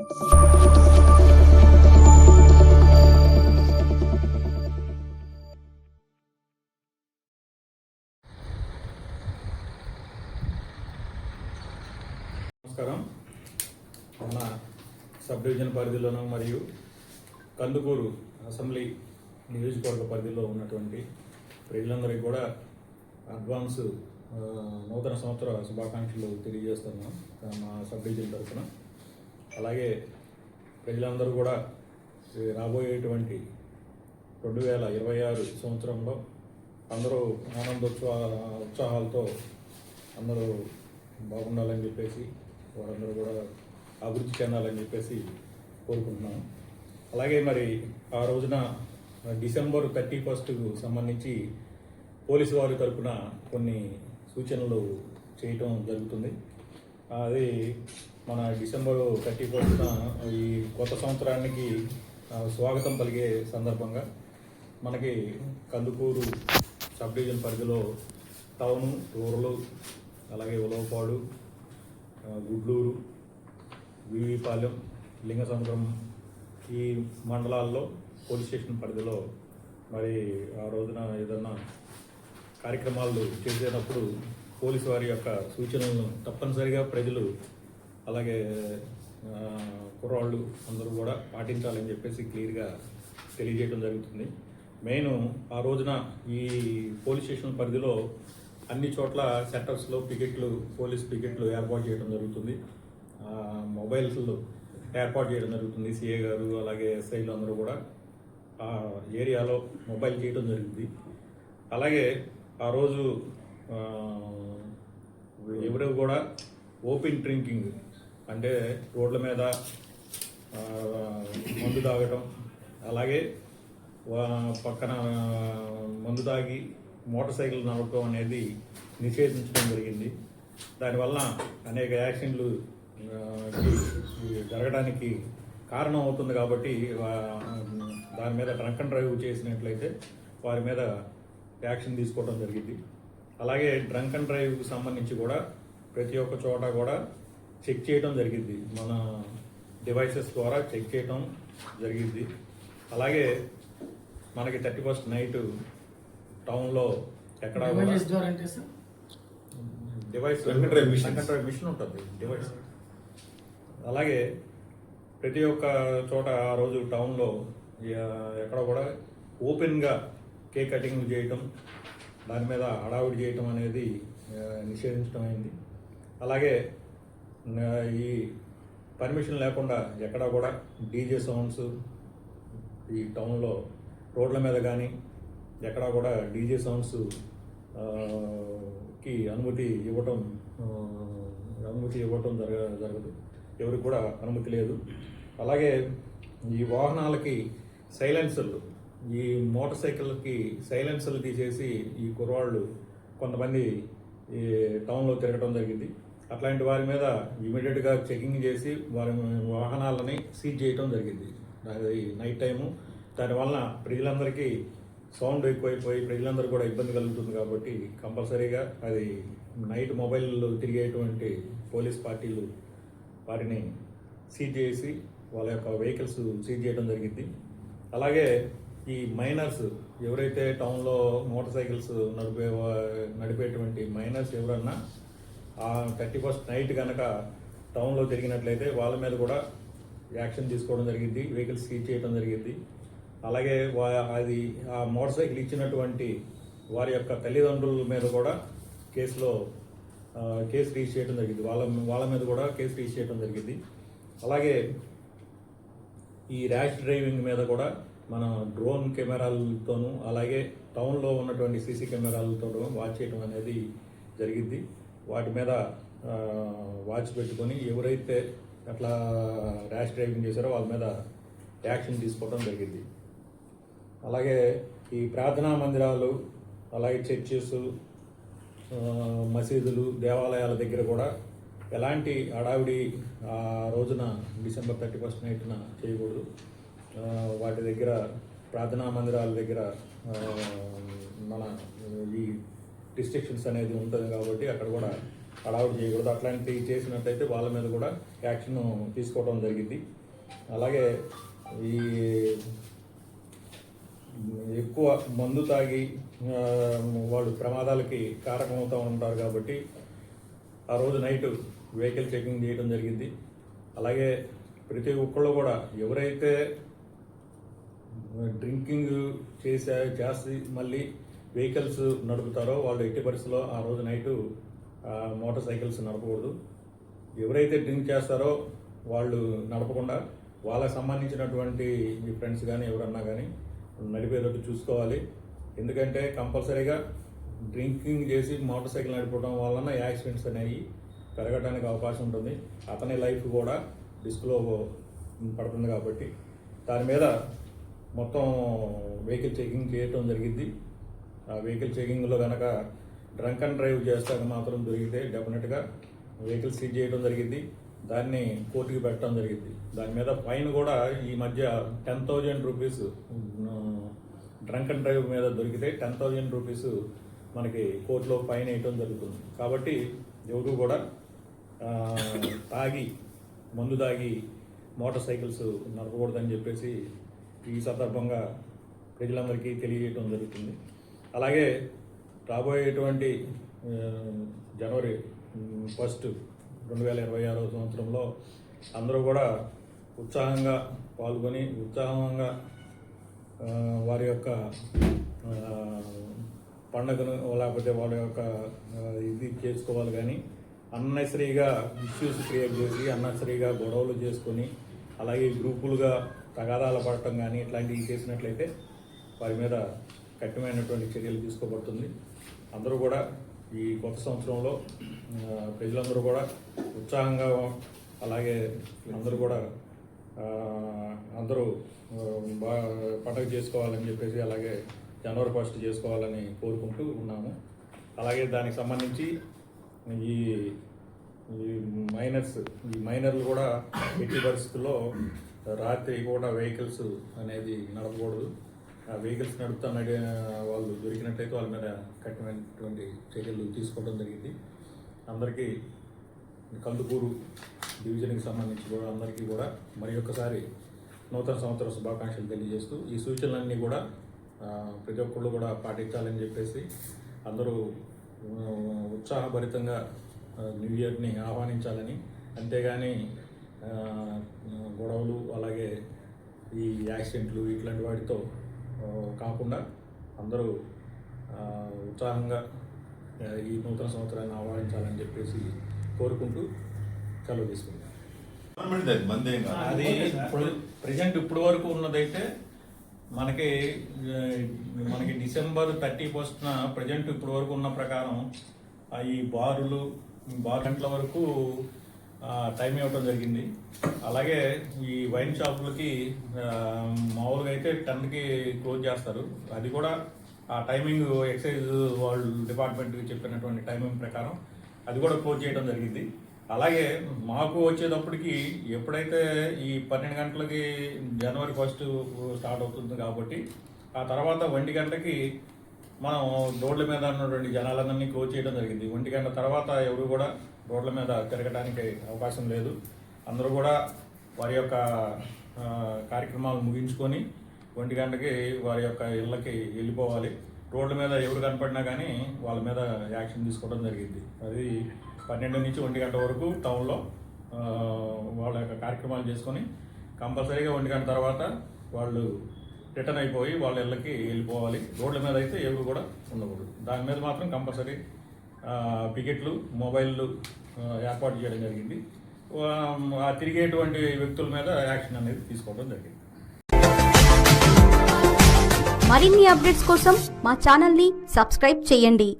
నమస్కారం. మన sub division పరిధిలోను మరియు కందుకూరు అసెంబ్లీ నియోజకవర్గ పరిధిలో ఉన్నటువంటి ప్రజలందరికీ కూడా అడ్వాన్స్ నూతన సంవత్సర శుభాకాంక్షలు తెలియజేస్తున్నాం. మా సబ్ డివిజన్ తరఫున. అలాగే ప్రజలందరూ కూడా రాబోయేటువంటి రెండు వేల ఇరవై ఆరు సంవత్సరంలో అందరూ ఆనందోత్సవ ఉత్సాహాలతో అందరూ బాగుండాలని చెప్పేసి వారందరూ కూడా అభివృద్ధి చెందాలని చెప్పేసి కోరుకుంటున్నాను అలాగే మరి ఆ రోజున డిసెంబర్ థర్టీ ఫస్ట్కు సంబంధించి పోలీసు వారి తరపున కొన్ని సూచనలు చేయటం జరుగుతుంది. అది మన డిసెంబర్ థర్టీ ఫస్ట్న ఈ కొత్త సంవత్సరానికి స్వాగతం పలికే సందర్భంగా మనకి కందుకూరు సబ్ డివిజన్ పరిధిలో టౌను టూర్లు అలాగే ఉలవపాడు గుడ్లూరు వివిపాలెం లింగసముద్రం ఈ మండలాల్లో పోలీస్ స్టేషన్ పరిధిలో మరి ఆ రోజున ఏదన్నా కార్యక్రమాలు చేసేటప్పుడు పోలీసు వారి యొక్క సూచనలను తప్పనిసరిగా ప్రజలు అలాగే కుర్రాళ్ళు అందరూ కూడా పాటించాలని చెప్పేసి క్లియర్గా తెలియజేయడం జరుగుతుంది. మెయిన్ ఆ రోజున ఈ పోలీస్ స్టేషన్ పరిధిలో అన్ని చోట్ల సెంటర్స్లో పికెట్లు పోలీస్ పికెట్లు ఏర్పాటు చేయడం జరుగుతుంది. ఆ, మొబైల్స్లో ఏర్పాటు చేయడం జరుగుతుంది. సిఏ గారు అలాగే ఎస్ఐలు అందరూ కూడా ఆ ఏరియాలో మొబైల్ చేయడం జరిగింది అలాగే ఆ రోజు ఎవరు కూడా ఓపెన్ డ్రింకింగ్ అంటే రోడ్ల మీద మందు తాగటం అలాగే వా- పక్కన మందు తాగి మోటార్ సైకిల్ నడపడం అనేది నిషేధించడం జరిగింది. దానివల్ల అనేక యాక్సిడెంట్లు జరగడానికి కారణం అవుతుంది కాబట్టి దాని మీద డ్రంక్ అండ్ డ్రైవ్ చేసినట్లయితే వారి మీద యాక్షన్ తీసుకోవడం జరిగింది. అలాగే డ్రంక్ అండ్ డ్రైవ్కి సంబంధించి కూడా ప్రతి ఒక్క చోట కూడా చెక్ చేయడం జరిగింది. మన డివైసెస్ ద్వారా చెక్ చేయడం జరిగింది. అలాగే మనకి థర్టీ ఫస్ట్ నైట్ టౌన్లో ఎక్కడ డివైస్ drive మిషన్ ఉంటుంది. డివైస్ అలాగే ప్రతి ఒక్క చోట ఆ రోజు టౌన్లో ఎక్కడ కూడా ఓపెన్గా కేక్ కటింగ్ చేయటం దాని మీద హడావుడి చేయటం అనేది నిషేధించడం అయింది. అలాగే ఈ పర్మిషన్ లేకుండా ఎక్కడా కూడా డీజే సౌండ్స్ ఈ టౌన్లో రోడ్ల మీద కానీ ఎక్కడా కూడా డీజే సౌండ్స్కి అనుమతి ఇవ్వటం అనుమతి ఇవ్వటం జరగ జరగదు. ఎవరికి కూడా అనుమతి లేదు. అలాగే ఈ వాహనాలకి సైలెన్సర్లు ఈ మోటార్ సైకిళ్ళకి సైలెన్సర్లు తీసేసి ఈ కుర్రాళ్ళు కొంతమంది ఈ టౌన్లో తిరగడం జరిగింది. అట్లాంటి వారి మీద ఇమీడియట్గా చెకింగ్ చేసి వారి వాహనాలని సీజ్ చేయడం జరిగింది. Night time. దానివల్ల ప్రజలందరికీ సౌండ్ ఎక్కువైపోయి ప్రజలందరూ కూడా ఇబ్బంది కలుగుతుంది కాబట్టి కంపల్సరీగా అది నైట్ మొబైల్ తిరిగేటువంటి పోలీస్ పార్టీలు వారిని సీజ్ చేసి వాళ్ళ యొక్క వెహికల్స్ సీజ్ చేయడం జరిగింది. అలాగే ఈ మైనర్స్ ఎవరైతే టౌన్లో మోటార్ సైకిల్స్ నడిపే నడిపేటువంటి మైనర్స్ ఎవరన్నా థర్టీ ఫస్ట్ నైట్ కనుక టౌన్లో తిరిగినట్లయితే వాళ్ళ మీద కూడా యాక్షన్ తీసుకోవడం జరిగింది వెహికల్ సీజ్ చేయడం జరిగింది. అలాగే వా- అది ఆ మోటార్ సైకిల్ ఇచ్చినటువంటి వారి యొక్క తల్లిదండ్రుల మీద కూడా కేసులో కేసు రిజిస్టర్ చేయడం జరిగింది. వాళ్ళ వాళ్ళ మీద కూడా కేసు రిజిస్టర్ చేయడం జరిగింది. అలాగే ఈ ర్యాష్ డ్రైవింగ్ మీద కూడా మన డ్రోన్ కెమెరాలతోనూ అలాగే టౌన్లో ఉన్నటువంటి సీసీ కెమెరాలతో వాచ్ చేయడం అనేది జరిగింది. వాటి మీద వాచ్ పెట్టుకొని ఎవరైతే అట్లా ర్యాష్ డ్రైవింగ్ చేశారో వాళ్ళ మీద యాక్షన్ తీసుకోవడం జరిగింది. అలాగే ఈ ప్రార్థనా మందిరాలు అలాగే చర్చెస్ మసీదులు దేవాలయాల దగ్గర కూడా ఎలాంటి హడావిడి ఆ రోజున డిసెంబర్ థర్టీ ఫస్ట్ నైట్న చేయకూడదు. వాటి దగ్గర ప్రార్థనా మందిరాల దగ్గర మన ఈ రిస్ట్రిక్షన్స్ అనేది ఉంటుంది కాబట్టి అక్కడ కూడా అడావుట్ చేయకూడదు. అట్లాంటివి చేసినట్టయితే వాళ్ళ మీద కూడా యాక్షన్ తీసుకోవడం జరిగింది. అలాగే ఈ ఎక్కువ మందు తాగి వాళ్ళు ప్రమాదాలకి కారకమవుతూ ఉంటారు కాబట్టి ఆ రోజు నైట్ వెహికల్ చెకింగ్ చేయడం జరిగింది. అలాగే ప్రతి ఒక్కళ్ళు కూడా ఎవరైతే డ్రింకింగ్ చేసే చేసి మళ్ళీ వెహికల్స్ నడుపుతారో వాళ్ళు ఎట్టి పరిస్థితిలో ఆ రోజు నైటు మోటార్ సైకిల్స్ నడపకూడదు. ఎవరైతే డ్రింక్ చేస్తారో వాళ్ళు నడపకుండా వాళ్ళకి సంబంధించినటువంటి మీ ఫ్రెండ్స్ కానీ ఎవరన్నా కానీ నడిపేటట్టు చూసుకోవాలి. ఎందుకంటే కంపల్సరీగా డ్రింకింగ్ చేసి మోటార్ సైకిల్ నడపడం వలన యాక్సిడెంట్స్ అనేవి పెరగడానికి అవకాశం ఉంటుంది. అతని లైఫ్ కూడా డిస్క్లో పడుతుంది కాబట్టి దాని మీద మొత్తం వెహికల్ చెకింగ్ చేయటం జరిగింది వెహికల్ చెకింగ్లో కనుక డ్రంక్ అండ్ డ్రైవ్ చేస్తాక మాత్రం దొరికితే డెఫినెట్గా వెహికల్ సీజ్ చేయడం జరిగింది దాన్ని కోర్టుకి పెట్టడం జరిగింది దాని మీద ఫైన్ కూడా ఈ మధ్య ten thousand rupees drunk and drive మీద దొరికితే టెన్ థౌజండ్ రూపీస్ మనకి కోర్టులో ఫైన్ వేయటం జరుగుతుంది. కాబట్టి ఎవరు కూడా తాగి మందు తాగి మోటార్ సైకిల్స్ నడపకూడదని చెప్పేసి ఈ సందర్భంగా ప్రజలందరికీ తెలియజేయడం జరుగుతుంది. అలాగే రాబోయేటువంటి జనవరి ఫస్ట్ రెండు వేల ఇరవై ఆరో సంవత్సరంలో అందరూ కూడా ఉత్సాహంగా పాల్గొని ఉత్సాహంగా వారి యొక్క పండగను లేకపోతే వాళ్ళ యొక్క ఇది చేసుకోవాలి కానీ అన్నశ్రీగా ఇష్యూస్ క్రియేట్ చేసి అన్నశ్రీగా గొడవలు చేసుకొని అలాగే గ్రూపులుగా తగాదాలు పడటం కానీ ఇట్లాంటివి చేసినట్లయితే వారి మీద కఠినమైనటువంటి చర్యలు తీసుకోబడుతుంది. అందరూ కూడా ఈ కొత్త సంవత్సరంలో ప్రజలందరూ కూడా ఉత్సాహంగా అలాగే అందరూ కూడా అందరూ బాగా పండగ చేసుకోవాలని చెప్పేసి అలాగే జనవరి ఫస్ట్ చేసుకోవాలని కోరుకుంటూ ఉన్నాము. అలాగే దానికి సంబంధించి ఈ ఈ మైనర్స్ ఈ మైనర్లు కూడా ఎట్టి పరిస్థితుల్లో రాత్రి కూడా వెహికల్స్ అనేది నడపకూడదు. వెహికల్స్ నడుపుతా వాళ్ళు దొరికినట్టయితే వాళ్ళ మీద కఠినమైనటువంటి చర్యలు తీసుకోవడం జరిగింది. అందరికీ కందుకూరు డివిజన్కి సంబంధించి కూడా అందరికీ కూడా మరి ఒక్కసారి నూతన సంవత్సర శుభాకాంక్షలు తెలియజేస్తూ ఈ సూచనలన్నీ కూడా ప్రతి ఒక్కళ్ళు కూడా పాటించాలని చెప్పేసి అందరూ ఉత్సాహభరితంగా న్యూ ఇయర్ని ఆహ్వానించాలని. అంతేగాని గొడవలు అలాగే ఈ యాక్సిడెంట్లు ఇట్లాంటి వాటితో కాకుండా అందరూ ఉత్సాహంగా ఈ నూతన సంవత్సరాన్ని ఆహ్వానించాలని చెప్పేసి కోరుకుంటూ సెలవు తీసుకుంటాం అది ప్రజెంట్ ఇప్పుడు వరకు ఉన్నదైతే మనకి మనకి డిసెంబర్ థర్టీ ఫస్ట్న ప్రజెంట్ ఇప్పుడు వరకు ఉన్న ప్రకారం ఈ బారులు బార్ గంటల వరకు టైం ఇవ్వటం జరిగింది. అలాగే ఈ వైన్ షాపులకి మామూలుగా అయితే టెన్కి క్లోజ్ చేస్తారు. అది కూడా ఆ టైమింగ్ ఎక్సైజ్ వాళ్ళు డిపార్ట్మెంట్కి చెప్పినటువంటి టైమింగ్ ప్రకారం అది కూడా క్లోజ్ చేయడం జరిగింది. అలాగే మాకు వచ్చేటప్పటికి ఎప్పుడైతే ఈ పన్నెండు గంటలకి జనవరి ఫస్ట్ స్టార్ట్ అవుతుంది కాబట్టి ఆ తర్వాత ఒంటి గంటకి మనం రోడ్ల మీద ఉన్నటువంటి జనాలందరినీ క్లోజ్ చేయడం జరిగింది. ఒంటి గంట తర్వాత ఎవరు కూడా రోడ్ల మీద తిరగడానికి అవకాశం లేదు. అందరూ కూడా వారి యొక్క కార్యక్రమాలు ముగించుకొని ఒంటి గంటకి వారి యొక్క ఇళ్ళకి వెళ్ళిపోవాలి. రోడ్ల మీద ఎవరు కనపడినా కానీ వాళ్ళ మీద యాక్షన్ తీసుకోవడం జరిగింది. అది పన్నెండు నుంచి ఒంటి గంట వరకు టౌన్లో వాళ్ళ యొక్క కార్యక్రమాలు చేసుకొని కంపల్సరీగా ఒంటి గంట తర్వాత వాళ్ళు రిటర్న్ అయిపోయి వాళ్ళ ఇళ్ళకి వెళ్ళిపోవాలి. రోడ్ల మీద అయితే ఎవరు కూడా ఉండకూడదు. దాని మీద మాత్రం కంపల్సరీ పికెట్లు మొబైల్లు ఏర్పాటు చేయడం జరిగింది. ఆ తిరిగేటువంటి వ్యక్తుల మీద యాక్షన్ అనేది తీసుకోవడం జరిగింది. మరిన్ని అప్డేట్స్ కోసం మా ఛానల్ని సబ్స్క్రైబ్ చేయండి.